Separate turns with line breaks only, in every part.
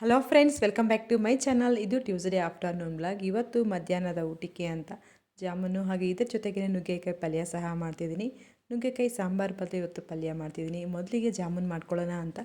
Hello friends welcome back to my channel ಇದು Tuesday afternoon blog ಇವತ್ತು ಮಧ್ಯಾಹ್ನದ ಊಟಕ್ಕೆ ಅಂತ ಜಾಮೂನು ಹಾಗೆ ಇದ್ರ ಜೊತೆಗೆ ನುಗ್ಗೆಕಾಯಿ ಪಲ್ಯ ಸಹ ಮಾಡ್ತಿದ್ದೀನಿ. ನುಗ್ಗೆಕಾಯಿ ಸಾಂಬಾರು ಬದಲು ಇವತ್ತು ಪಲ್ಯ ಮಾಡ್ತಿದ್ದೀನಿ. ಮೊದಲಿಗೆ ಜಾಮೂನ್ ಮಾಡ್ಕೊಳ್ಳೋಣ ಅಂತ.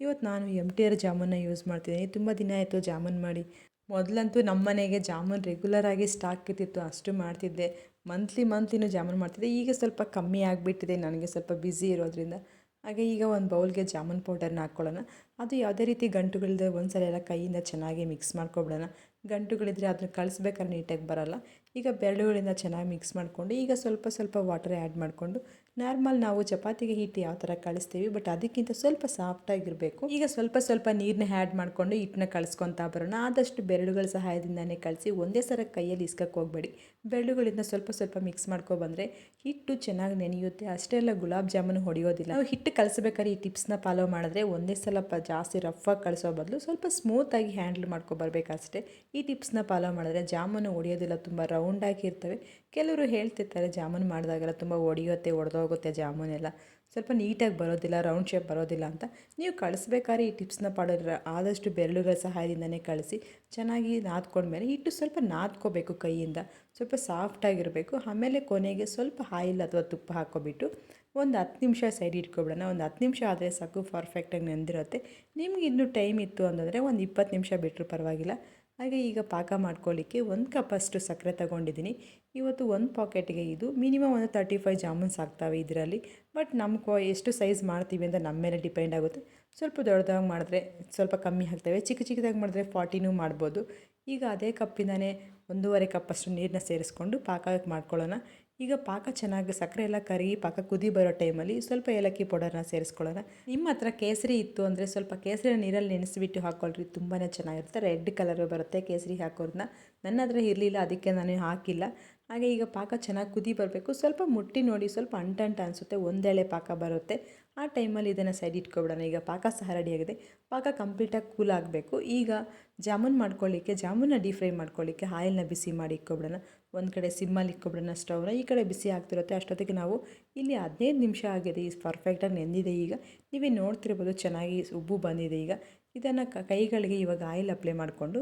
ಇವತ್ತು ನಾನು ಎಂ ಟಿ ಆರ್ ಜಾಮೂನ್ನ ಯೂಸ್ ಮಾಡ್ತಿದ್ದೀನಿ. ತುಂಬ ದಿನ ಆಯಿತು ಜಾಮೂನ್ ಮಾಡಿ. ಮೊದಲಂತೂ ನಮ್ಮ ಮನೆಗೆ ಜಾಮೂನ್ ರೆಗ್ಯುಲರ್ ಆಗಿ ಸ್ಟಾಕ್ ಇರ್ತಿತ್ತು. ಅಷ್ಟು ಮಾಡ್ತಿದ್ದೆ. ಮಂತ್ಲಿ ಮಂತ್ಲಿನೂ ಜಾಮೂನ್ ಮಾಡ್ತಿದ್ದೆ. ಈಗ ಸ್ವಲ್ಪ ಕಮ್ಮಿ ಆಗಿಬಿಟ್ಟಿದೆ. ನನಗೆ ಸ್ವಲ್ಪ ಬ್ಯುಸಿ ಇರೋದ್ರಿಂದ. ಹಾಗೆ ಈಗ ಒಂದು ಬೌಲ್ಗೆ ಜಾಮೂನ್ ಪೌಡರ್ನ ಹಾಕ್ಕೊಳ್ಳೋಣ ಅದು ಯಾವುದೇ ರೀತಿ ಗಂಟುಗಳಿದೆ ಒಂದ್ಸಲ ಎಲ್ಲ ಕೈಯಿಂದ ಚೆನ್ನಾಗಿ ಮಿಕ್ಸ್ ಮಾಡ್ಕೊಬಿಡೋಣ. ಗಂಟುಗಳಿದ್ರೆ ಅದನ್ನ ಕಳಿಸ್ಬೇಕಾದ್ರೆ ನೀಟಾಗಿ ಬರೋಲ್ಲ. ಈಗ ಬೆರಳುಗಳಿಂದ ಚೆನ್ನಾಗಿ ಮಿಕ್ಸ್ ಮಾಡಿಕೊಂಡು ಈಗ ಸ್ವಲ್ಪ ಸ್ವಲ್ಪ ವಾಟರ್ ಆ್ಯಡ್ ಮಾಡಿಕೊಂಡು ನಾರ್ಮಲ್ ನಾವು ಚಪಾತಿಗೆ ಹಿಟ್ಟು ಯಾವ ಥರ ಕಳಿಸ್ತೀವಿ, ಬಟ್ ಅದಕ್ಕಿಂತ ಸ್ವಲ್ಪ ಸಾಫ್ಟಾಗಿರಬೇಕು ಈಗ ಸ್ವಲ್ಪ ಸ್ವಲ್ಪ ನೀರನ್ನ ಆ್ಯಡ್ ಮಾಡಿಕೊಂಡು ಹಿಟ್ಟನ್ನ ಕಳಿಸ್ಕೊತಾ ಬರೋಣ. ಆದಷ್ಟು ಬೆರಳುಗಳ ಸಹಾಯದಿಂದನೇ ಕಳಿಸಿ ಒಂದೇ ಸರ ಕೈಯಲ್ಲಿ ಇಸ್ಕಕ್ಕೆ ಹೋಗಬೇಡಿ. ಬೆರಳುಗಳಿಂದ ಸ್ವಲ್ಪ ಸ್ವಲ್ಪ ಮಿಕ್ಸ್ ಮಾಡ್ಕೊಬಂದರೆ ಹಿಟ್ಟು ಚೆನ್ನಾಗಿ ನೆನೆಯುತ್ತೆ. ಅಷ್ಟೇ ಎಲ್ಲ ಗುಲಾಬ್ ಜಾಮೂನು ಹೊಡೆಯೋದಿಲ್ಲ. ನಾವು ಹಿಟ್ಟು ಕಲಿಸ್ಬೇಕಾದ್ರೆ ಈ ಟಿಪ್ಸ್ನ ಫಾಲೋ ಮಾಡಿದ್ರೆ ಒಂದೇ ಸಲ ಪ ಜಾಸ್ತಿ ರಫಾಗಿ ಕಳಿಸೋ ಬದಲು ಸ್ವಲ್ಪ ಸ್ಮೂತಾಗಿ ಹ್ಯಾಂಡಲ್ ಮಾಡ್ಕೊಬರ್ಬೇಕಷ್ಟೇ ಈ ಟಿಪ್ಸ್ನ ಫಾಲೋ ಮಾಡಿದ್ರೆ ಜಾಮೂನು ಹೊಡೆಯೋದಿಲ್ಲ ತುಂಬ ರೌಂಡಾಗಿ ಇರ್ತವೆ ಕೆಲವರು ಹೇಳ್ತಿರ್ತಾರೆ ಜಾಮೂನು ಮಾಡಿದಾಗೆಲ್ಲ ತುಂಬ ಒಡೆಯುತ್ತೆ ಒಡೆದೋಗುತ್ತೆ ಜಾಮೂನೆಲ್ಲ. ಸ್ವಲ್ಪ ನೀಟಾಗಿ ಬರೋದಿಲ್ಲ ರೌಂಡ್ ಶೇಪ್ ಬರೋದಿಲ್ಲ ಅಂತ ನೀವು ಕಳಿಸ್ಬೇಕಾದ್ರೆ ಈ ಟಿಪ್ಸ್ನ ಪಾಡಿದ್ರೆ ಆದಷ್ಟು ಬೆರಳುಗಳ ಸಹಾಯದಿಂದನೇ ಕಳಿಸಿ. ಚೆನ್ನಾಗಿ ನಾದ್ಕೊಂಡ್ಮೇಲೆ ಹಿಟ್ಟು ಸ್ವಲ್ಪ ನಾದ್ಕೋಬೇಕು ಕೈಯಿಂದ. ಸ್ವಲ್ಪ ಸಾಫ್ಟಾಗಿರಬೇಕು. ಆಮೇಲೆ ಕೊನೆಗೆ ಸ್ವಲ್ಪ ಆಯಿಲ್ ಅಥವಾ ತುಪ್ಪ ಹಾಕ್ಕೊಬಿಟ್ಟು ಒಂದು ಹತ್ತು ನಿಮಿಷ ಸೈಡ್ ಇಟ್ಕೊಬಿಡೋಣ. ಒಂದು ಹತ್ತು ನಿಮಿಷ ಆದರೆ ಸಾಕು ಪರ್ಫೆಕ್ಟಾಗಿ ನೆಂದಿರುತ್ತೆ. ನಿಮ್ಗೆ ಇನ್ನೂ ಟೈಮ್ ಇತ್ತು ಅಂತಂದರೆ ಒಂದು ಇಪ್ಪತ್ತು ನಿಮಿಷ ಬಿಟ್ಟರು ಪರವಾಗಿಲ್ಲ. ಹಾಗೆ ಈಗ ಪಾಕ ಮಾಡ್ಕೊಳ್ಳಿಕ್ಕೆ ಒಂದು ಕಪ್ಪಷ್ಟು ಸಕ್ಕರೆ ತಗೊಂಡಿದ್ದೀನಿ. ಇವತ್ತು ಒಂದು ಪಾಕೆಟ್ಗೆ ಇದು ಮಿನಿಮಮ್ ಒಂದು ತರ್ಟಿ ಫೈವ್ ಜಾಮೂನ್ಸ್ ಆಗ್ತವೆ ಇದರಲ್ಲಿ. ಬಟ್ ನಮ್ಮ ಎಷ್ಟು ಸೈಜ್ ಮಾಡ್ತೀವಿ ಅಂತ ನಮ್ಮ ಮೇಲೆ ಡಿಪೆಂಡ್ ಆಗುತ್ತೆ. ಸ್ವಲ್ಪ ದೊಡ್ಡದಾಗಿ ಮಾಡಿದ್ರೆ ಸ್ವಲ್ಪ ಕಮ್ಮಿ ಆಗ್ತವೆ. ಚಿಕ್ಕ ಚಿಕ್ಕದಾಗಿ ಮಾಡಿದ್ರೆ ಫಾರ್ಟಿನೂ ಮಾಡ್ಬೋದು. ಈಗ ಅದೇ ಕಪ್ಪಿಂದನೇ ಒಂದೂವರೆ ಕಪ್ಪಷ್ಟು ನೀರನ್ನ ಸೇರಿಸ್ಕೊಂಡು ಪಾಕ ಮಾಡ್ಕೊಳ್ಳೋಣ. ಈಗ ಪಾಕ ಚೆನ್ನಾಗಿ ಸಕ್ಕರೆ ಎಲ್ಲ ಕರಿ, ಪಾಕ ಕುದಿ ಬರೋ ಟೈಮಲ್ಲಿ ಸ್ವಲ್ಪ ಏಲಕ್ಕಿ ಪೌಡರ್ನ ಸೇರಿಸ್ಕೊಳ್ಳೋಣ. ನಿಮ್ಮ ಹತ್ರ ಕೇಸರಿ ಇತ್ತು ಅಂದರೆ ಸ್ವಲ್ಪ ಕೇಸರಿನ ನೀರಲ್ಲಿ ನೆನೆಸಿಬಿಟ್ಟು ಹಾಕ್ಕೊಳ್ರಿ ತುಂಬಾ ಚೆನ್ನಾಗಿರುತ್ತೆ. ರೆಡ್ ಕಲರ್ ಬರುತ್ತೆ ಕೇಸರಿ ಹಾಕೋದನ್ನ ನನ್ನ ಹತ್ರ ಇರಲಿಲ್ಲ, ಅದಕ್ಕೆ ನಾನು ಹಾಕಿಲ್ಲ. ಹಾಗೆ ಈಗ ಪಾಕ ಚೆನ್ನಾಗಿ ಕುದಿ ಬರಬೇಕು. ಸ್ವಲ್ಪ ಮುಟ್ಟಿ ನೋಡಿ, ಸ್ವಲ್ಪ ಅಂಟಂಟ ಅನಿಸುತ್ತೆ, ಒಂದೆಳೆ ಪಾಕ ಬರುತ್ತೆ. ಆ ಟೈಮಲ್ಲಿ ಇದನ್ನು ಸೈಡ್ ಇಟ್ಕೊಬಿಡೋಣ. ಈಗ ಪಾಕ ಸಹ ರೆಡಿಯಾಗಿದೆ ಪಾಕ ಕಂಪ್ಲೀಟಾಗಿ ಕೂಲ್ ಆಗಬೇಕು. ಈಗ ಜಾಮೂನ್ ಮಾಡ್ಕೊಳ್ಳಿಕ್ಕೆ ಜಾಮೂನ ಡೀಪ್ ಫ್ರೈ ಮಾಡ್ಕೊಳ್ಳಿಕ್ಕೆ ಆಯಿಲ್ನ ಬಿಸಿ ಮಾಡಿ ಇಕ್ಕೊಬಿಡೋಣ ಒಂದು ಕಡೆ ಸಿಮ್ಮಲ್ಲಿ ಇಕ್ಕೊಬಿಡೋಣ ಸ್ಟವ್ನ ಈ ಕಡೆ ಬಿಸಿ ಆಗ್ತಿರುತ್ತೆ. ಅಷ್ಟೊತ್ತಿಗೆ ನಾವು ಇಲ್ಲಿ ಹದಿನೈದು ನಿಮಿಷ ಆಗಿದೆ. ಈ ಪರ್ಫೆಕ್ಟಾಗಿ ನೆಂದಿದೆ ಈಗ. ನೀವೇ ನೋಡ್ತಿರ್ಬೋದು ಚೆನ್ನಾಗಿ ಉಬ್ಬು ಬಂದಿದೆ ಈಗ. ಇದನ್ನು ಕೈಗಳಿಗೆ ಇವಾಗ ಆಯಿಲ್ ಅಪ್ಲೈ ಮಾಡಿಕೊಂಡು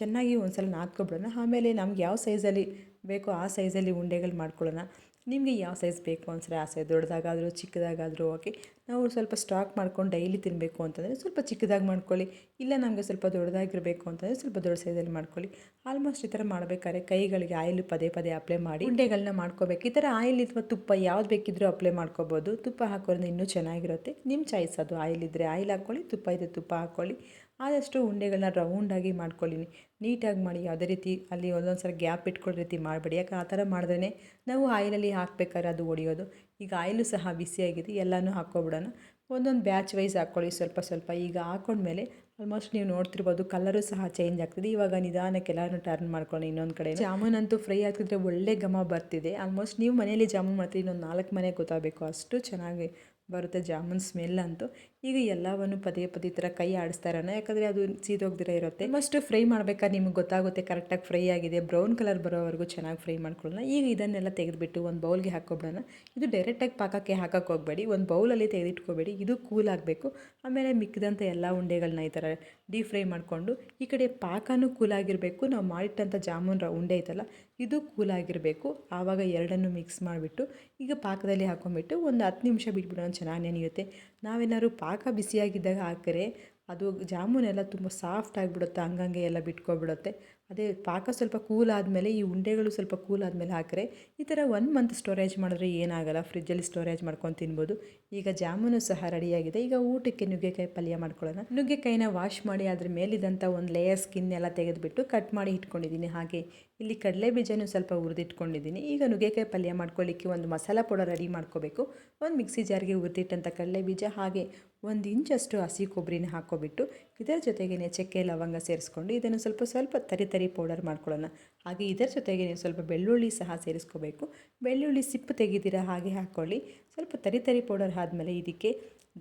ಚೆನ್ನಾಗಿ ಒಂದು ಸಲ ನಾದ್ಕೊಬಿಡೋಣ. ಆಮೇಲೆ ನಮ್ಗೆ ಯಾವ ಸೈಜಲ್ಲಿ ಬೇಕೋ ಆ ಸೈಜಲ್ಲಿ ಉಂಡೆಗಳು ಮಾಡ್ಕೊಳ್ಳೋಣ. ನಿಮಗೆ ಯಾವ ಸೈಜ್ ಬೇಕು ಅನ್ಸರೆ ಆ ಸೈಜ್ ದೊಡ್ಡದಾಗಾದರೂ, ಚಿಕ್ಕದಾಗಾದರೂ ಓಕೆ ನಾವು ಸ್ವಲ್ಪ ಸ್ಟಾಕ್ ಮಾಡ್ಕೊಂಡು ಡೈಲಿ ತಿನ್ನಬೇಕು ಅಂತಂದರೆ ಸ್ವಲ್ಪ ಚಿಕ್ಕದಾಗಿ ಮಾಡ್ಕೊಳ್ಳಿ. ಇಲ್ಲ ನಮಗೆ ಸ್ವಲ್ಪ ದೊಡ್ಡದಾಗಿರಬೇಕು ಅಂತಂದರೆ ಸ್ವಲ್ಪ ದೊಡ್ಡ ಸೈಜಲ್ಲಿ ಮಾಡ್ಕೊಳ್ಳಿ. ಆಲ್ಮೋಸ್ಟ್ ಈ ಥರ ಮಾಡಬೇಕಾದ್ರೆ ಕೈಗಳಿಗೆ ಆಯಿಲ್ ಪದೇ ಪದೇ ಅಪ್ಲೈ ಮಾಡಿ ಉಂಡೆಗಳನ್ನ ಮಾಡ್ಕೋಬೇಕು. ಈ ಥರ ಆಯಿಲ್ ಅಥವಾ ತುಪ್ಪ ಯಾವ್ದು ಬೇಕಿದ್ರೂ ಅಪ್ಲೈ ಮಾಡ್ಕೋಬೋದು. ತುಪ್ಪ ಹಾಕೋದ್ರಿಂದ ಇನ್ನೂ ಚೆನ್ನಾಗಿರುತ್ತೆ. ನಿಮ್ಮ ಚಾಯ್ಸ್ ಅದು. ಆಯಿಲ್ ಇದ್ದರೆ ಆಯಿಲ್ ಹಾಕ್ಕೊಳ್ಳಿ, ತುಪ್ಪ ಇದ್ದರೆ ತುಪ್ಪ ಹಾಕ್ಕೊಳ್ಳಿ. ಆದಷ್ಟು ಉಂಡೆಗಳನ್ನ ರೌಂಡಾಗಿ ಮಾಡ್ಕೊಳ್ಳಿ ನೀಟಾಗಿ ಮಾಡಿ, ಯಾವುದೇ ರೀತಿ ಅಲ್ಲಿ ಒಂದೊಂದು ಸಲ ಗ್ಯಾಪ್ ಇಟ್ಕೊಳ್ಳೋ ರೀತಿ ಮಾಡಬೇಡಿ. ಯಾಕೆ ಆ ಥರ ಮಾಡಿದ್ರೇ ನಾವು ಆಯಿಲಲ್ಲಿ ಹಾಕ್ಬೇಕಾದ್ರೆ ಅದು ಒಡೆಯೋದು. ಈಗ ಆಯಿಲು ಸಹ ಬಿಸಿಯಾಗಿದೆ ಎಲ್ಲನೂ ಹಾಕ್ಕೊಬಿಡೋಣ. ಒಂದೊಂದು ಬ್ಯಾಚ್ ವೈಸ್ ಹಾಕ್ಕೊಳ್ಳಿ, ಸ್ವಲ್ಪ ಸ್ವಲ್ಪ. ಈಗ ಹಾಕೊಂಡ್ಮೇಲೆ ಆಲ್ಮೋಸ್ಟ್ ನೀವು ನೋಡ್ತಿರ್ಬೋದು ಕಲರು ಸಹ ಚೇಂಜ್ ಆಗ್ತಿದೆ. ಇವಾಗ ನಿಧಾನಕ್ಕೆ ಎಲ್ಲಾನು ಟರ್ನ್ ಮಾಡ್ಕೊಳ್ಳಿ ಇನ್ನೊಂದು ಕಡೆ ಜಾಮೂನ್ ಅಂತೂ ಫ್ರೈ ಆಗ್ತಿದ್ರೆ ಒಳ್ಳೆ ಘಮ ಬರ್ತಿದೆ. ಆಲ್ಮೋಸ್ಟ್ ನೀವು ಮನೇಲಿ ಜಾಮೂನ್ ಮಾಡ್ತೀವಿ ಇನ್ನೊಂದು ನಾಲ್ಕು ಮನೆ ಗೊತ್ತಾಗಬೇಕು. ಅಷ್ಟು ಚೆನ್ನಾಗಿ ಬರುತ್ತೆ ಜಾಮೂನ್ ಸ್ಮೆಲ್ ಅಂತೂ. ಈಗ ಎಲ್ಲವನ್ನು ಪದೇ ಪದೇ ಥರ ಕೈ ಆಡಿಸ್ತಾ ಇರೋಣ. ಯಾಕಂದರೆ ಅದು ಸೀದೋಗ್ದಿರ ಇರುತ್ತೆ. ಮಸ್ಟ್ ಫ್ರೈ ಮಾಡ್ಬೇಕಾದ್ರೆ ನಿಮ್ಗೆ ಗೊತ್ತಾಗುತ್ತೆ ಕರೆಕ್ಟಾಗಿ ಫ್ರೈ ಆಗಿದೆ. ಬ್ರೌನ್ ಕಲರ್ ಬರೋವರೆಗೂ ಚೆನ್ನಾಗಿ ಫ್ರೈ ಮಾಡ್ಕೊಳ್ಳೋಣ. ಈಗ ಇದನ್ನೆಲ್ಲ ತೆಗೆದುಬಿಟ್ಟು ಒಂದು ಬೌಲ್ಗೆ ಹಾಕ್ಕೊಬಿಡೋಣ ಇದು ಡೈರೆಕ್ಟಾಗಿ ಪಾಕಕ್ಕೆ ಹಾಕಕ್ಕೆ ಹೋಗಬೇಡಿ. ಒಂದು ಬೌಲಲ್ಲಿ ತೆಗೆದಿಟ್ಕೋಬೇಡಿ. ಇದು ಕೂಲ್ ಆಗಬೇಕು. ಆಮೇಲೆ ಮಿಕ್ಕಿದಂಥ ಎಲ್ಲ ಉಂಡೆಗಳನ್ನ ಈ ಥರ ಡೀಪ್ ಫ್ರೈ ಮಾಡಿಕೊಂಡು ಈ ಕಡೆ ಪಾಕನೂ ಕೂಲಾಗಿರಬೇಕು ನಾವು ಮಾಡಿಟ್ಟಂಥ ಜಾಮೂನ್ ಉಂಡೆ ಐತಲ್ಲ, ಇದು ಕೂಲಾಗಿರಬೇಕು ಆವಾಗ ಎರಡನ್ನು ಮಿಕ್ಸ್ ಮಾಡಿಬಿಟ್ಟು ಈಗ ಪಾಕದಲ್ಲಿ ಹಾಕೊಂಡ್ಬಿಟ್ಟು ಒಂದು ಹತ್ತು ನಿಮಿಷ ಬಿಟ್ಬಿಡೋಣ. ಚೆನ್ನಾಗಿ ನೆನೆಯುತ್ತೆ. ನಾವೇನಾದ್ರು ಪಾಕ ಬಿಸಿಯಾಗಿದ್ದಾಗ ಹಾಕಿದ್ರೆ ಅದು ಜಾಮೂನೆಲ್ಲ ತುಂಬ ಸಾಫ್ಟ್ ಆಗಿಬಿಡುತ್ತೆ ಹಂಗಂಗೆ ಎಲ್ಲ ಬಿಟ್ಕೊಬಿಡುತ್ತೆ. ಅದೇ ಪಾಕ ಸ್ವಲ್ಪ ಕೂಲ್ ಆದಮೇಲೆ, ಈ ಉಂಡೆಗಳು ಸ್ವಲ್ಪ ಕೂಲ್ ಆದಮೇಲೆ ಹಾಕಿದ್ರೆ ಈ ಥರ ಒನ್ ಮಂತ್ ಸ್ಟೋರೇಜ್ ಮಾಡಿದ್ರೆ ಏನಾಗಲ್ಲ ಫ್ರಿಜ್ಜಲ್ಲಿ ಸ್ಟೋರೇಜ್ ಮಾಡ್ಕೊಂಡು ತಿನ್ಬೋದು. ಈಗ ಜಾಮೂನು ಸಹ ರೆಡಿಯಾಗಿದೆ. ಈಗ ಊಟಕ್ಕೆ ನುಗ್ಗೆಕಾಯಿ ಪಲ್ಯ ಮಾಡ್ಕೊಳ್ಳೋಣ. ನುಗ್ಗೆಕಾಯಿನ ವಾಶ್ ಮಾಡಿ ಅದ್ರ ಮೇಲಿದ್ದಂಥ ಒಂದು ಲೇಯರ್ ಸ್ಕಿನ್ ಎಲ್ಲ ತೆಗೆದುಬಿಟ್ಟು ಕಟ್ ಮಾಡಿ ಇಟ್ಕೊಂಡಿದ್ದೀನಿ. ಹಾಗೆ ಇಲ್ಲಿ ಕಡಲೆ ಬೀಜನೂ ಸ್ವಲ್ಪ ಹುರಿದಿಟ್ಕೊಂಡಿದ್ದೀನಿ. ಈಗ ನುಗ್ಗೆಕಾಯಿ ಪಲ್ಯ ಮಾಡ್ಕೊಳ್ಳಿಕ್ಕೆ ಒಂದು ಮಸಾಲ ಪೌಡರ್ ರೆಡಿ ಮಾಡ್ಕೋಬೇಕು. ಒಂದು ಮಿಕ್ಸಿ ಜಾರ್ಗೆ ಹುರಿದಿಟ್ಟಂಥ ಕಡಲೆ ಬೀಜ ಹಾಗೆ ಒಂದು ಇಂಚಷ್ಟು ಹಸಿ ಕೊಬ್ಬರಿನ ಹಾಕ್ಕೊಬಿಟ್ಟು ಇದರ ಜೊತೆಗೇ ಚಕ್ಕೆ ಲವಂಗ ಸೇರಿಸ್ಕೊಂಡು ಇದನ್ನು ಸ್ವಲ್ಪ ಸ್ವಲ್ಪ ತರಿ ತರಿ ಪೌಡರ್ ಮಾಡ್ಕೊಳ್ಳೋಣ. ಹಾಗೆ ಇದರ ಜೊತೆಗೆ ಸ್ವಲ್ಪ ಬೆಳ್ಳುಳ್ಳಿ ಸಹ ಸೇರಿಸ್ಕೋಬೇಕು. ಬೆಳ್ಳುಳ್ಳಿ ಸಿಪ್ಪು ತೆಗೆದಿರ ಹಾಗೆ ಹಾಕ್ಕೊಳ್ಳಿ. ಸ್ವಲ್ಪ ತರಿ ತರಿ ಪೌಡರ್ ಆದಮೇಲೆ ಇದಕ್ಕೆ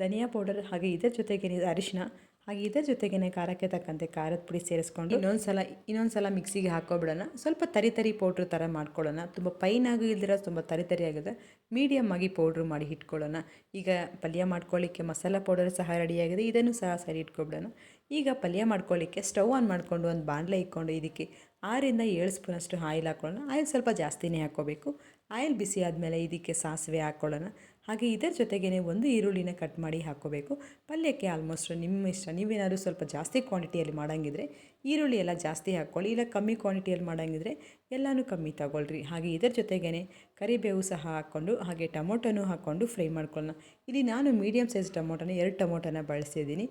ಧನಿಯಾ ಪೌಡರ್ ಹಾಗೆ ಇದರ ಜೊತೆಗೆ ಅರಿಶಿನ ಹಾಗೆ ಇದರ ಜೊತೆಗೇ ಖಾರಕ್ಕೆ ತಕ್ಕಂತೆ ಖಾರದ ಪುಡಿ ಸೇರಿಸ್ಕೊಂಡು ಇನ್ನೊಂದು ಸಲ ಇನ್ನೊಂದು ಸಲ ಮಿಕ್ಸಿಗೆ ಹಾಕೋಬಿಡೋಣ. ಸ್ವಲ್ಪ ತರಿ ತರಿ ಪೌಡ್ರ್ ಥರ ಮಾಡ್ಕೊಳ್ಳೋಣ. ತುಂಬ ಪೈನ್ ಆಗಿ ಇಲ್ದಿರ ತುಂಬ ತರಿ ತರಿ ಆಗಿದೆ ಮೀಡಿಯಮ್ ಆಗಿ ಪೌಡ್ರ್ ಮಾಡಿ ಇಟ್ಕೊಳ್ಳೋಣ ಈಗ ಪಲ್ಯ ಮಾಡ್ಕೊಳ್ಳಿಕ್ಕೆ ಮಸಾಲ ಪೌಡರ್ ಸಹ ರೆಡಿಯಾಗಿದೆ ಇದನ್ನು ಸಹ ಸರಿ ಇಟ್ಕೊಬಿಡೋಣ. ಈಗ ಪಲ್ಯ ಮಾಡ್ಕೊಳ್ಳಿಕ್ಕೆ ಸ್ಟವ್ ಆನ್ ಮಾಡಿಕೊಂಡು ಒಂದು ಬಾಣಲೆ ಇಕ್ಕೊಂಡು ಇದಕ್ಕೆ ಆರಿಂದ ಏಳು ಸ್ಪೂನಷ್ಟು ಆಯಿಲ್ ಹಾಕ್ಕೊಳ್ಳೋಣ ಆಯಿಲ್ ಸ್ವಲ್ಪ ಜಾಸ್ತಿನೇ ಹಾಕ್ಕೋಬೇಕು. ಆಯಿಲ್ ಬಿಸಿ ಆದಮೇಲೆ ಇದಕ್ಕೆ ಸಾಸಿವೆ ಹಾಕ್ಕೊಳ್ಳೋಣ ಹಾಗೆ ಇದರ ಜೊತೆಗೇ ಒಂದು ಈರುಳ್ಳಿನ ಕಟ್ ಮಾಡಿ ಹಾಕ್ಕೋಬೇಕು. ಪಲ್ಯಕ್ಕೆ ಆಲ್ಮೋಸ್ಟ್ ನಿಮ್ಮ ಇಷ್ಟ. ನೀವೇನಾದರೂ ಸ್ವಲ್ಪ ಜಾಸ್ತಿ ಕ್ವಾಂಟಿಟಿಯಲ್ಲಿ ಮಾಡೋಂಗಿದ್ರೆ ಈರುಳ್ಳಿ ಎಲ್ಲ ಜಾಸ್ತಿ ಹಾಕ್ಕೊಳ್ಳಿ. ಇಲ್ಲ ಕಮ್ಮಿ ಕ್ವಾಂಟಿಟಿಯಲ್ಲಿ ಮಾಡೋಂಗಿದ್ರೆ ಎಲ್ಲನೂ ಕಮ್ಮಿ ತಗೊಳ್ಳ್ರಿ ಹಾಗೆ ಇದರ ಜೊತೆಗೇ ಕರಿಬೇವು ಸಹ ಹಾಕ್ಕೊಂಡು, ಹಾಗೆ ಟೊಮೊಟೊನೂ ಹಾಕ್ಕೊಂಡು ಫ್ರೈ ಮಾಡ್ಕೊಳ್ಳೋಣ. ಇಲ್ಲಿ ನಾನು ಮೀಡಿಯಮ್ ಸೈಜ್ ಟೊಮೊಟೊನ, ಎರಡು ಟೊಮೊಟೊನ ಬಳಸಿದ್ದೀನಿ.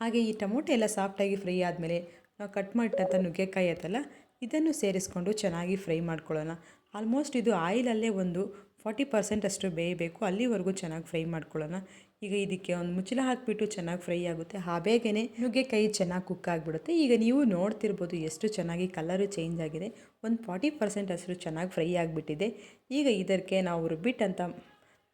ಹಾಗೆ ಈ ಟೊಮೊಟೊ ಎಲ್ಲ ಸಾಫ್ಟಾಗಿ ಫ್ರೈ ಆದಮೇಲೆ ನಾವು ಕಟ್ ಮಾಡಿಟ್ಟಂಥ ನುಗ್ಗೆಕಾಯಿ ಆಯ್ತಲ್ಲ ಇದನ್ನು ಸೇರಿಸ್ಕೊಂಡು ಚೆನ್ನಾಗಿ ಫ್ರೈ ಮಾಡ್ಕೊಳ್ಳೋಣ. ಆಲ್ಮೋಸ್ಟ್ ಇದು ಆಯಿಲಲ್ಲೇ ಒಂದು ಫಾರ್ಟಿ ಪರ್ಸೆಂಟ್ ಅಷ್ಟು ಬೇಯಬೇಕು. ಅಲ್ಲಿವರೆಗೂ ಚೆನ್ನಾಗಿ ಫ್ರೈ ಮಾಡ್ಕೊಳ್ಳೋಣ. ಈಗ ಇದಕ್ಕೆ ಒಂದು ಮುಚ್ಚಳ ಹಾಕಿಬಿಟ್ಟು ಚೆನ್ನಾಗಿ ಫ್ರೈ ಆಗುತ್ತೆ. ಆ ಬೇಗನೆ ನುಗ್ಗೆಕಾಯಿ ಚೆನ್ನಾಗಿ ಕುಕ್ ಆಗಿಬಿಡುತ್ತೆ. ಈಗ ನೀವು ನೋಡ್ತಿರ್ಬೋದು ಎಷ್ಟು ಚೆನ್ನಾಗಿ ಕಲರು ಚೇಂಜ್ ಆಗಿದೆ. ಒಂದು ಫಾರ್ಟಿ ಪರ್ಸೆಂಟ್ ಅಷ್ಟು ಚೆನ್ನಾಗಿ ಫ್ರೈ ಆಗಿಬಿಟ್ಟಿದೆ. ಈಗ ಇದಕ್ಕೆ ನಾವು ರುಬ್ಬಿಟ್ಟಂಥ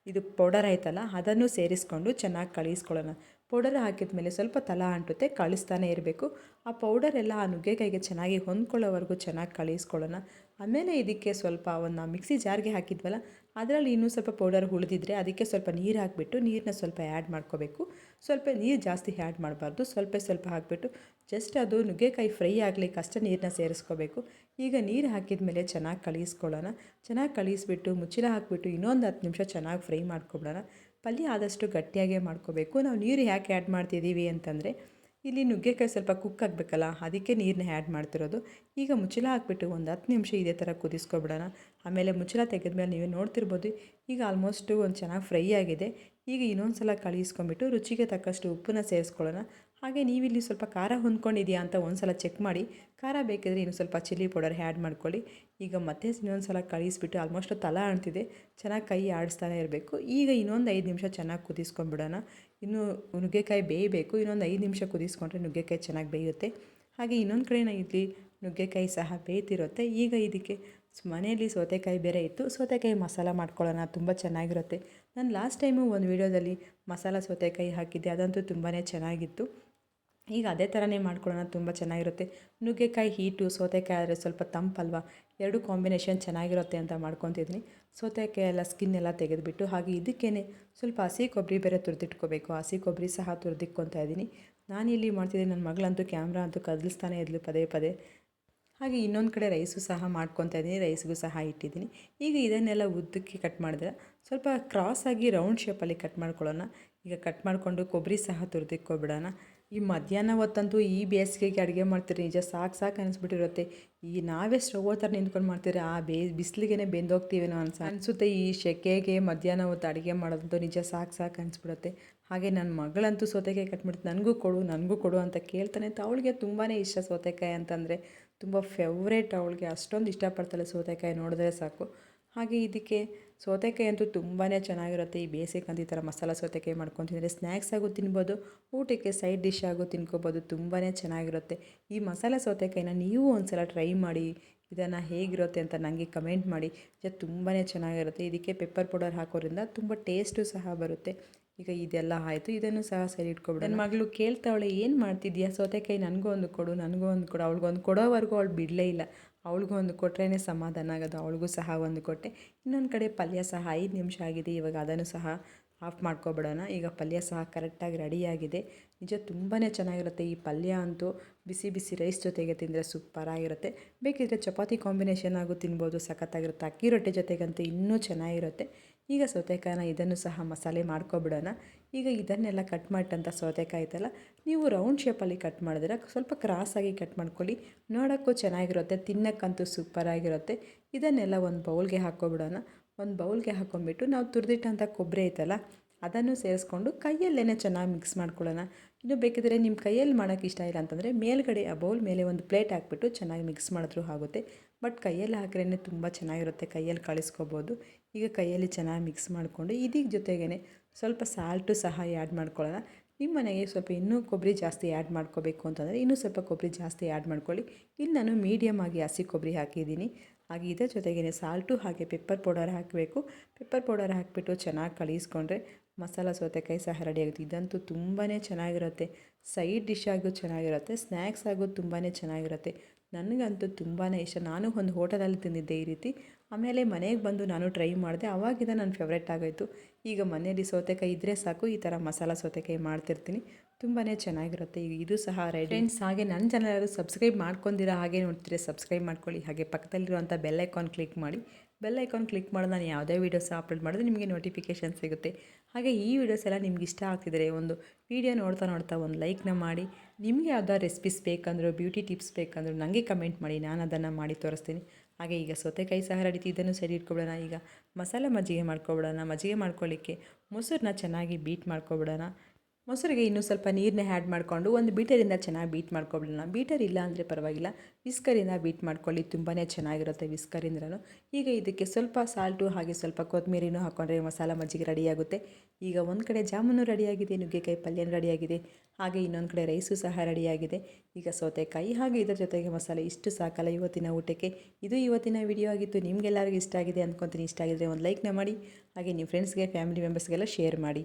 ಇದು ಪೌಡರ್ ಆಯ್ತಲ್ಲ, ಅದನ್ನು ಸೇರಿಸ್ಕೊಂಡು ಚೆನ್ನಾಗಿ ಕಳಿಸ್ಕೊಳ್ಳೋಣ. ಪೌಡರ್ ಹಾಕಿದ ಮೇಲೆ ಸ್ವಲ್ಪ ತಲ ಅಂಟುತ್ತೆ, ಕಳಿಸ್ತಾನೆ ಇರಬೇಕು. ಆ ಪೌಡರ್ ಎಲ್ಲ ಆ ನುಗ್ಗೆಕಾಯಿಗೆ ಚೆನ್ನಾಗಿ ಹೊಂದ್ಕೊಳ್ಳೋವರೆಗೂ ಚೆನ್ನಾಗಿ ಕಳಿಸ್ಕೊಳ್ಳೋಣ. ಆಮೇಲೆ ಇದಕ್ಕೆ ಸ್ವಲ್ಪ ಒಂದು ಮಿಕ್ಸಿ ಜಾರ್ಗೆ ಹಾಕಿದ್ವಲ್ಲ, ಅದರಲ್ಲಿ ಇನ್ನೂ ಸ್ವಲ್ಪ ಪೌಡರ್ ಉಳಿದಿದ್ರೆ ಅದಕ್ಕೆ ಸ್ವಲ್ಪ ನೀರು ಹಾಕಿಬಿಟ್ಟು ನೀರನ್ನ ಸ್ವಲ್ಪ ಆ್ಯಡ್ ಮಾಡ್ಕೋಬೇಕು. ಸ್ವಲ್ಪ ನೀರು ಜಾಸ್ತಿ ಆ್ಯಡ್ ಮಾಡಬಾರ್ದು, ಸ್ವಲ್ಪ ಸ್ವಲ್ಪ ಹಾಕಿಬಿಟ್ಟು ಜಸ್ಟ್ ಅದು ನುಗ್ಗೆಕಾಯಿ ಫ್ರೈ ಆಗಲಿಕ್ಕೆ ಅಷ್ಟೇ ನೀರನ್ನ ಸೇರಿಸ್ಕೋಬೇಕು. ಈಗ ನೀರು ಹಾಕಿದ ಮೇಲೆ ಚೆನ್ನಾಗಿ ಕಳಿಸ್ಕೊಳ್ಳೋಣ. ಚೆನ್ನಾಗಿ ಕಳಿಸ್ಬಿಟ್ಟು ಮುಚ್ಚಿಲ ಹಾಕಿಬಿಟ್ಟು ಇನ್ನೊಂದು ಹತ್ತು ನಿಮಿಷ ಚೆನ್ನಾಗಿ ಫ್ರೈ ಮಾಡ್ಕೊಬಿಡೋಣ. ಪಲ್ಯ ಆದಷ್ಟು ಗಟ್ಟಿಯಾಗೇ ಮಾಡ್ಕೋಬೇಕು. ನಾವು ನೀರು ಯಾಕೆ ಆ್ಯಡ್ ಮಾಡ್ತಿದ್ದೀವಿ ಅಂತಂದರೆ ಇಲ್ಲಿ ನುಗ್ಗೆಕಾಯಿ ಸ್ವಲ್ಪ ಕುಕ್ ಆಗಬೇಕಲ್ಲ, ಅದಕ್ಕೆ ನೀರನ್ನ ಆ್ಯಡ್ ಮಾಡ್ತಿರೋದು. ಈಗ ಮುಚ್ಚಳ ಹಾಕ್ಬಿಟ್ಟು ಒಂದು ಹತ್ತು ನಿಮಿಷ ಇದೇ ಥರ ಕುದಿಸ್ಕೊಬಿಡೋಣ. ಆಮೇಲೆ ಮುಚ್ಚಳ ತೆಗೆದ್ಮೇಲೆ ನೀವೇ ನೋಡ್ತಿರ್ಬೋದು. ಈಗ ಆಲ್ಮೋಸ್ಟು ಒಂದು ಚೆನ್ನಾಗಿ ಫ್ರೈ ಆಗಿದೆ. ಈಗ ಇನ್ನೊಂದು ಸಲ ಕಳಿಸ್ಕೊಂಬಿಟ್ಟು ರುಚಿಗೆ ತಕ್ಕಷ್ಟು ಉಪ್ಪನ್ನ ಸೇರಿಸ್ಕೊಳ್ಳೋಣ. ಹಾಗೆ ನೀವಿಲ್ಲಿ ಸ್ವಲ್ಪ ಖಾರ ಹೊಂದ್ಕೊಂಡಿದೆಯಾ ಅಂತ ಒಂದು ಸಲ ಚೆಕ್ ಮಾಡಿ. ಖಾರ ಬೇಕಿದ್ರೆ ಇನ್ನು ಸ್ವಲ್ಪ ಚಿಲ್ಲಿ ಪೌಡರ್ ಆ್ಯಡ್ ಮಾಡ್ಕೊಳ್ಳಿ. ಈಗ ಮತ್ತೆ ಇನ್ನೊಂದು ಸಲ ಕಳಿಸ್ಬಿಟ್ಟು ಆಲ್ಮೋಸ್ಟ್ ತಲ ಆಣ್ತಿದೆ. ಚೆನ್ನಾಗಿ ಕೈ ಆಡಿಸ್ತಾನೆ ಇರಬೇಕು. ಈಗ ಇನ್ನೊಂದು ಐದು ನಿಮಿಷ ಚೆನ್ನಾಗಿ ಕುದಿಸ್ಕೊಂಡ್ಬಿಡೋಣ. ಇನ್ನು ನುಗ್ಗೆಕಾಯಿ ಬೇಯಬೇಕು. ಇನ್ನೊಂದು ಐದು ನಿಮಿಷ ಕುದಿಸ್ಕೊಂಡ್ರೆ ನುಗ್ಗೆಕಾಯಿ ಚೆನ್ನಾಗಿ ಬೇಯುತ್ತೆ. ಹಾಗೆ ಇನ್ನೊಂದು ಕಡೆ ಇಲ್ಲಿ ನುಗ್ಗೆಕಾಯಿ ಸಹ ಬೇಯ್ತಿರುತ್ತೆ. ಈಗ ಇದಕ್ಕೆ ಮನೆಯಲ್ಲಿ ಸೌತೆಕಾಯಿ ಬೇರೆ ಇತ್ತು. ಸೌತೆಕಾಯಿ ಮಸಾಲ ಮಾಡ್ಕೊಳ್ಳೋಣ. ತುಂಬ ಚೆನ್ನಾಗಿರುತ್ತೆ. ನಾನು ಲಾಸ್ಟ್ ಟೈಮು ಒಂದು ವೀಡಿಯೋದಲ್ಲಿ ಮಸಾಲ ಸೌತೆಕಾಯಿ ಹಾಕಿದ್ದೆ. ಅದಂತೂ ತುಂಬಾ ಚೆನ್ನಾಗಿತ್ತು. ಈಗ ಅದೇ ಥರನೇ ಮಾಡ್ಕೊಳ್ಳೋಣ, ತುಂಬ ಚೆನ್ನಾಗಿರುತ್ತೆ. ನುಗ್ಗೆಕಾಯಿ, ಹೀಟು, ಸೌತೆಕಾಯಿ ಆದರೆ ಸ್ವಲ್ಪ ತಂಪಲ್ವ? ಎರಡು ಕಾಂಬಿನೇಷನ್ ಚೆನ್ನಾಗಿರುತ್ತೆ ಅಂತ ಮಾಡ್ಕೊತಿದ್ದೀನಿ ಸೌತೆಕಾಯಿ ಎಲ್ಲ ಸ್ಕಿನ್ ಎಲ್ಲ ತೆಗೆದುಬಿಟ್ಟು ಹಾಗೆ ಇದಕ್ಕೇ ಸ್ವಲ್ಪ ಹಸಿ ಕೊಬ್ಬರಿ ಬೇರೆ ತುರಿದಿಟ್ಕೋಬೇಕು. ಹಸಿ ಕೊಬ್ಬರಿ ಸಹ ತುರಿದಿಕ್ಕೊತಾ ಇದ್ದೀನಿ. ಇಲ್ಲಿ ಮಾಡ್ತಿದ್ದೀನಿ ನನ್ನ ಮಗಳಂತೂ ಕ್ಯಾಮ್ರಾ ಅಂತೂ ಕದಲಿಸ್ತಾನೆ ಇದ್ಲು ಪದೇ ಪದೇ. ಹಾಗೆ ಇನ್ನೊಂದು ಕಡೆ ರೈಸು ಸಹ ಮಾಡ್ಕೊತಾ ಇದ್ದೀನಿ, ರೈಸ್ಗೂ ಸಹ ಇಟ್ಟಿದ್ದೀನಿ. ಈಗ ಇದನ್ನೆಲ್ಲ ಉದ್ದಕ್ಕೆ ಕಟ್ ಮಾಡಿದ್ರೆ ಸ್ವಲ್ಪ ಕ್ರಾಸಾಗಿ ರೌಂಡ್ ಶೇಪಲ್ಲಿ ಕಟ್ ಮಾಡ್ಕೊಳ್ಳೋಣ. ಈಗ ಕಟ್ ಮಾಡಿಕೊಂಡು ಕೊಬ್ಬರಿ ಸಹ ತುರಿದಿಕ್ಕೊಬಿಡೋಣ ಈ ಮಧ್ಯಾಹ್ನ ಹೊತ್ತಂತೂ ಈ ಬೇಸಿಗೆಗೆ ಅಡುಗೆ ಮಾಡ್ತೀರಿ ನಿಜ ಸಾಕು ಸಾಕು ಅನಿಸ್ಬಿಟ್ಟಿರುತ್ತೆ. ಈ ನಾವೇ ಸ್ಟವ್ ಥರ ನಿಂತ್ಕೊಂಡು ಮಾಡ್ತೀರಿ ಆ ಬೇ ಬಿಸಿಲಿಗೆ ಬೆಂದೋಗ್ತೀವೇನೋ ಅನ್ಸ, ಅನಿಸುತ್ತೆ ಈ ಸೆಕೆಗೆ ಮಧ್ಯಾಹ್ನ ಹೊತ್ತು ಅಡುಗೆ ಮಾಡೋದಂತೂ ನಿಜ ಸಾಕು ಸಾಕು ಅನಿಸ್ಬಿಡುತ್ತೆ. ಹಾಗೆ ನನ್ನ ಮಗಳಂತೂ ಸೌತೆಕಾಯಿ ಕಟ್ಬಿಡ್ತು, ನನಗೂ ಕೊಡು ನನಗೂ ಕೊಡು ಅಂತ ಕೇಳ್ತಾನೆ ಅಂತ ಅವಳಿಗೆ ತುಂಬಾ ಇಷ್ಟ ಸೌತೆಕಾಯಿ ಅಂತಂದರೆ. ತುಂಬ ಫೇವ್ರೇಟ್ ಅವಳಿಗೆ ಅಷ್ಟೊಂದು ಇಷ್ಟಪಡ್ತಾಳೆ ಸೌತೆಕಾಯಿ ನೋಡಿದ್ರೆ ಸಾಕು. ಹಾಗೆ ಇದಕ್ಕೆ ಸೌತೆಕಾಯಿ ಅಂತೂ ತುಂಬಾ ಚೆನ್ನಾಗಿರುತ್ತೆ. ಈ ಬೇಸಿಗೆ ಈ ಥರ ಮಸಾಲ ಸೌತೆಕಾಯಿ ಮಾಡ್ಕೊಂಡು ತಿಂದರೆ ಸ್ನ್ಯಾಕ್ಸ್ ಆಗು ತಿನ್ಬೋದು, ಊಟಕ್ಕೆ ಸೈಡ್ ಡಿಶ್ ಆಗು ತಿನ್ಕೋಬೋದು ತುಂಬಾ ಚೆನ್ನಾಗಿರುತ್ತೆ. ಈ ಮಸಾಲೆ ಸೌತೆಕಾಯಿನ ನೀವು ಒಂದು ಸಲ ಟ್ರೈ ಮಾಡಿ, ಇದನ್ನು ಹೇಗಿರುತ್ತೆ ಅಂತ ನನಗೆ ಕಮೆಂಟ್ ಮಾಡಿ. ತುಂಬಾ ಚೆನ್ನಾಗಿರುತ್ತೆ. ಇದಕ್ಕೆ ಪೆಪ್ಪರ್ ಪೌಡರ್ ಹಾಕೋದ್ರಿಂದ ತುಂಬ ಟೇಸ್ಟು ಸಹ ಬರುತ್ತೆ. ಈಗ ಇದೆಲ್ಲ ಆಯಿತು, ಇದನ್ನು ಸಹ ಸರಿ ಇಟ್ಕೊಬಿಡ ನನ್ನ ಮಗಳು ಕೇಳ್ತಾವಳೆ, ಏನು ಮಾಡ್ತಿದ್ಯಾ? ಸೌತೆಕಾಯಿ ನನಗೂ ಒಂದು ಕೊಡು, ನನಗೂ ಒಂದು ಕೊಡು. ಅವ್ಳಿಗೊಂದು ಕೊಡೋವರೆಗೂ ಅವಳು ಬಿಡಲೇ ಇಲ್ಲ. ಅವಳಿಗೂ ಒಂದು ಕೊಟ್ರೇ ಸಮಾಧಾನ ಆಗೋದು. ಅವಳಿಗೂ ಸಹ ಒಂದು ಕೊಟ್ಟೆ. ಇನ್ನೊಂದು ಕಡೆ ಪಲ್ಯ ಸಹ ಐದು ನಿಮಿಷ ಆಗಿದೆ. ಇವಾಗ ಅದನ್ನು ಸಹ ಆಫ್ ಮಾಡ್ಕೊಬಿಡೋಣ. ಈಗ ಪಲ್ಯ ಸಹ ಕರೆಕ್ಟಾಗಿ ರೆಡಿಯಾಗಿದೆ ನಿಜ ತುಂಬಾ ಚೆನ್ನಾಗಿರುತ್ತೆ. ಈ ಪಲ್ಯ ಅಂತೂ ಬಿಸಿ ಬಿಸಿ ರೈಸ್ ಜೊತೆಗೆ ತಿಂದರೆ ಸೂಪರಾಗಿರುತ್ತೆ ಬೇಕಿದ್ರೆ ಚಪಾತಿ ಕಾಂಬಿನೇಷನ್ ಆಗು ತಿನ್ಬೋದು. ಸಖತ್ತಾಗಿರುತ್ತೆ. ಅಕ್ಕಿ ರೊಟ್ಟಿ ಜೊತೆಗಂತೂ ಇನ್ನೂ ಚೆನ್ನಾಗಿರುತ್ತೆ. ಈಗ ಸೌತೆಕಾಯಿನ ಇದನ್ನು ಸಹ ಮಸಾಲೆ ಮಾಡ್ಕೊಬಿಡೋಣ. ಈಗ ಇದನ್ನೆಲ್ಲ ಕಟ್ ಮಾಡಿಟ್ಟಂಥ ಸೌತೆಕಾಯಿ ಐತಲ್ಲ ನೀವು ರೌಂಡ್ ಶೇಪಲ್ಲಿ ಕಟ್ ಮಾಡಿದ್ರೆ ಸ್ವಲ್ಪ ಕ್ರಾಸಾಗಿ ಕಟ್ ಮಾಡ್ಕೊಳ್ಳಿ. ನೋಡೋಕ್ಕೂ ಚೆನ್ನಾಗಿರುತ್ತೆ, ತಿನ್ನೋಕ್ಕಂತೂ ಸೂಪರಾಗಿರುತ್ತೆ ಇದನ್ನೆಲ್ಲ ಒಂದು ಬೌಲ್ಗೆ ಹಾಕ್ಕೊಬಿಡೋಣ. ಒಂದು ಬೌಲ್ಗೆ ಹಾಕ್ಕೊಂಬಿಟ್ಟು ನಾವು ತುರಿದಿಟ್ಟಂಥ ಕೊಬ್ಬರಿ ಐತಲ್ಲ ಅದನ್ನು ಸೇರಿಸ್ಕೊಂಡು ಕೈಯಲ್ಲೇ ಚೆನ್ನಾಗಿ ಮಿಕ್ಸ್ ಮಾಡ್ಕೊಳ್ಳೋಣ. ಇನ್ನು ಬೇಕಿದ್ರೆ ನಿಮ್ಮ ಕೈಯಲ್ಲಿ ಮಾಡೋಕ್ಕೆ ಇಷ್ಟ ಇಲ್ಲ ಅಂತಂದರೆ ಮೇಲ್ಗಡೆ ಆ ಬೌಲ್ ಮೇಲೆ ಒಂದು ಪ್ಲೇಟ್ ಹಾಕ್ಬಿಟ್ಟು ಚೆನ್ನಾಗಿ ಮಿಕ್ಸ್ ಮಾಡಿದ್ರೂ ಆಗುತ್ತೆ. ಬಟ್ ಕೈಯಲ್ಲಿ ಹಾಕ್ರೇ ತುಂಬ ಚೆನ್ನಾಗಿರುತ್ತೆ, ಕೈಯಲ್ಲಿ ಕಳಿಸ್ಕೋಬೋದು. ಈಗ ಕೈಯಲ್ಲಿ ಚೆನ್ನಾಗಿ ಮಿಕ್ಸ್ ಮಾಡಿಕೊಂಡು ಇದೀಗ ಜೊತೆಗೇ ಸ್ವಲ್ಪ ಸಾಲ್ಟು ಸಹ ಆ್ಯಡ್ ಮಾಡ್ಕೊಳ್ಳೋಣ. ನಿಮ್ಮ ಮನೆಗೆ ಸ್ವಲ್ಪ ಇನ್ನೂ ಕೊಬ್ಬರಿ ಜಾಸ್ತಿ ಆ್ಯಡ್ ಮಾಡ್ಕೋಬೇಕು ಅಂತಂದರೆ ಇನ್ನೂ ಸ್ವಲ್ಪ ಕೊಬ್ಬರಿ ಜಾಸ್ತಿ ಆ್ಯಡ್ ಮಾಡ್ಕೊಳ್ಳಿ. ಇಲ್ಲಿ ನಾನು ಮೀಡಿಯಮ್ ಆಗಿ ಹಸಿ ಕೊಬ್ಬರಿ ಹಾಕಿದ್ದೀನಿ. ಹಾಗೆ ಇದರ ಜೊತೆಗೇ ಸಾಲ್ಟು ಹಾಗೆ ಪೆಪ್ಪರ್ ಪೌಡರ್ ಹಾಕಬೇಕು. ಪೆಪ್ಪರ್ ಪೌಡರ್ ಹಾಕಿಬಿಟ್ಟು ಚೆನ್ನಾಗಿ ಕಳಿಸ್ಕೊಂಡ್ರೆ ಮಸಾಲ ಸೌತೆಕಾಯಿ ಸಹ ರೆಡಿ ಆಗುತ್ತೆ. ಇದಂತೂ ತುಂಬಾ ಚೆನ್ನಾಗಿರುತ್ತೆ. ಸೈಡ್ ಡಿಶ್ ಆಗು ಚೆನ್ನಾಗಿರುತ್ತೆ. ಸ್ನ್ಯಾಕ್ಸ್ ಆಗು ತುಂಬಾ ಚೆನ್ನಾಗಿರುತ್ತೆ. ನನಗಂತೂ ತುಂಬಾ ಇಷ್ಟ. ನಾನು ಒಂದು ಹೋಟೆಲಲ್ಲಿ ತಿಂದಿದ್ದೆ ಈ ರೀತಿ. ಆಮೇಲೆ ಮನೆಗೆ ಬಂದು ನಾನು ಟ್ರೈ ಮಾಡಿದೆ. ಅವಾಗಿಂದ ನನ್ನ ಫೇವ್ರೆಟ್ ಆಗೋಯಿತು. ಈಗ ಮನೆಯಲ್ಲಿ ಸೌತೆಕಾಯಿ ಇದ್ದರೆ ಸಾಕು. ಈ ಥರ ಮಸಾಲ ಸೌತೆಕಾಯಿ ಮಾಡ್ತಿರ್ತೀನಿ. ತುಂಬಾ ಚೆನ್ನಾಗಿರುತ್ತೆ. ಈಗ ಇದು ಸಹ ರೆಡಿ ಫ್ರೆಂಡ್ಸ್ ಹಾಗೆ ನನ್ನ ಚಾನಲ್ ಯಾರು ಸಬ್ಸ್ಕ್ರೈಬ್ ಮಾಡ್ಕೊಂಡಿರೋ ಹಾಗೆ ನೋಡ್ತೀರಿ? ಸಬ್ಸ್ಕ್ರೈಬ್ ಮಾಡ್ಕೊಳ್ಳಿ. ಹಾಗೆ ಪಕ್ಕದಲ್ಲಿರುವಂಥ ಬೆಲ್ಲೈಕಾನ್ ಕ್ಲಿಕ್ ಮಾಡಿ. ಬೆಲ್ ಐಕಾನ್ ಕ್ಲಿಕ್ ಮಾಡೋದು ನಾನು ಯಾವುದೇ ವೀಡಿಯೋಸ್ ಅಪ್ಲೋಡ್ ಮಾಡಿದ್ರೆ ನಿಮಗೆ ನೋಟಿಫಿಕೇಷನ್ ಸಿಗುತ್ತೆ. ಹಾಗೆ ಈ ವಿಡಿಯೋಸ್ ಎಲ್ಲ ನಿಮ್ಗೆ ಇಷ್ಟ ಆಗ್ತಿದ್ರೆ ಒಂದು ವೀಡಿಯೋ ನೋಡ್ತಾ ನೋಡ್ತಾ ಒಂದು ಲೈಕ್ನ ಮಾಡಿ. ನಿಮಗೆ ಯಾವುದೋ ರೆಸಿಪೀಸ್ ಬೇಕಂದರೂ, ಬ್ಯೂಟಿ ಟಿಪ್ಸ್ ಬೇಕಂದರೂ ನನಗೆ ಕಮೆಂಟ್ ಮಾಡಿ, ನಾನು ಅದನ್ನು ಮಾಡಿ ತೋರಿಸ್ತೀನಿ. ಹಾಗೆ ಈಗ ಸೌತೆಕಾಯಿ ಸಹ ರೆಡಿ ಇದನ್ನು ಸರಿ ಇಟ್ಕೊಬಿಡೋಣ. ಈಗ ಮಸಾಲೆ ಮಜ್ಜಿಗೆ ಮಾಡ್ಕೊಬಿಡೋಣ. ಮಜ್ಜಿಗೆ ಮಾಡ್ಕೊಳ್ಳಿಕ್ಕೆ ಮೊಸರನ್ನ ಚೆನ್ನಾಗಿ ಬೀಟ್ ಮಾಡ್ಕೊಬಿಡೋಣ. ಮೊಸರಿಗೆ ಇನ್ನೂ ಸ್ವಲ್ಪ ನೀರನ್ನೇ ಆ್ಯಡ್ ಮಾಡಿಕೊಂಡು ಒಂದು ಬೀಟರಿಂದ ಚೆನ್ನಾಗಿ ಬೀಟ್ ಮಾಡ್ಕೊಬಿಡೋಣ. ಬೀಟರ್ ಇಲ್ಲ ಅಂದರೆ ಪರವಾಗಿಲ್ಲ. ವಿಸ್ಕರಿಂದ ಬೀಟ್ ಮಾಡ್ಕೊಳ್ಳಿ ತುಂಬಾ ಚೆನ್ನಾಗಿರುತ್ತೆ ವಿಸ್ಕರಿಂದ್ರೂ ಈಗ ಇದಕ್ಕೆ ಸ್ವಲ್ಪ ಸಾಲ್ಟು ಹಾಗೆ ಸ್ವಲ್ಪ ಕೊತ್ತಂಬರಿನೂ ಹಾಕ್ಕೊಂಡ್ರೆ ಮಸಾಲ ಮಜ್ಜಿಗೆ ರೆಡಿಯಾಗುತ್ತೆ ಈಗ ಒಂದು ಕಡೆ ಜಾಮೂನು ರೆಡಿಯಾಗಿದೆ ನುಗ್ಗೆಕಾಯಿ ಪಲ್ಯ ರೆಡಿಯಾಗಿದೆ ಹಾಗೆ ಇನ್ನೊಂದು ಕಡೆ ರೈಸು ಸಹ ರೆಡಿಯಾಗಿದೆ ಈಗ ಸೌತೆಕಾಯಿ ಹಾಗೆ ಇದರ ಜೊತೆಗೆ ಮಸಾಲೆ ಇಷ್ಟು ಸಾಕಲ್ಲ ಇವತ್ತಿನ ಊಟಕ್ಕೆ. ಇದು ಇವತ್ತಿನ ವಿಡಿಯೋ ಆಗಿತ್ತು. ನಿಮಗೆಲ್ಲರಿಗೂ ಇಷ್ಟ ಆಗಿದೆ ಅಂದ್ಕೊತೀನಿ ಇಷ್ಟ ಆಗಿದ್ರೆ ಒಂದು ಲೈಕ್ನ ಮಾಡಿ. ಹಾಗೆ ನಿಮ್ಮ ಫ್ರೆಂಡ್ಸ್ಗೆ ಫ್ಯಾಮಿಲಿ ಮೆಂಬರ್ಸ್ಗೆಲ್ಲ ಶೇರ್ ಮಾಡಿ.